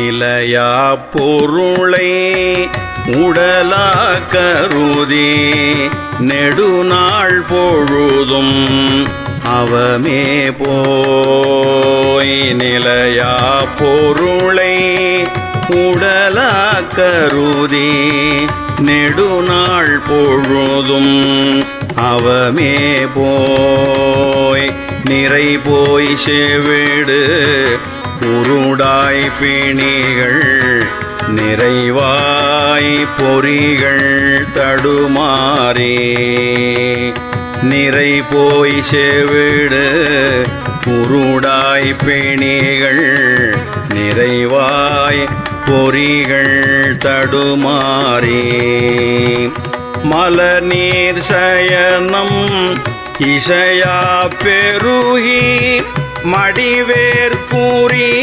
நிலையா பொருளை உடலா கருதி நெடுநாள் பொழுதும் அவமே போய் நிலையா பொருளை உடலா கருதி நெடுநாள் பொழுதும் அவமே போய் நிறை போய் செவிடு உருடாய் பிணிகள் நிறைவாய் பொறிகள் தடுமாறே. நிறை போய் செவிடு உருடாய் பிணிகள் நிறைவாய் பொறிகள் தடுமாறே. மலநீர் சயனம் இசையா பெருகி மடிவேர் கூறிய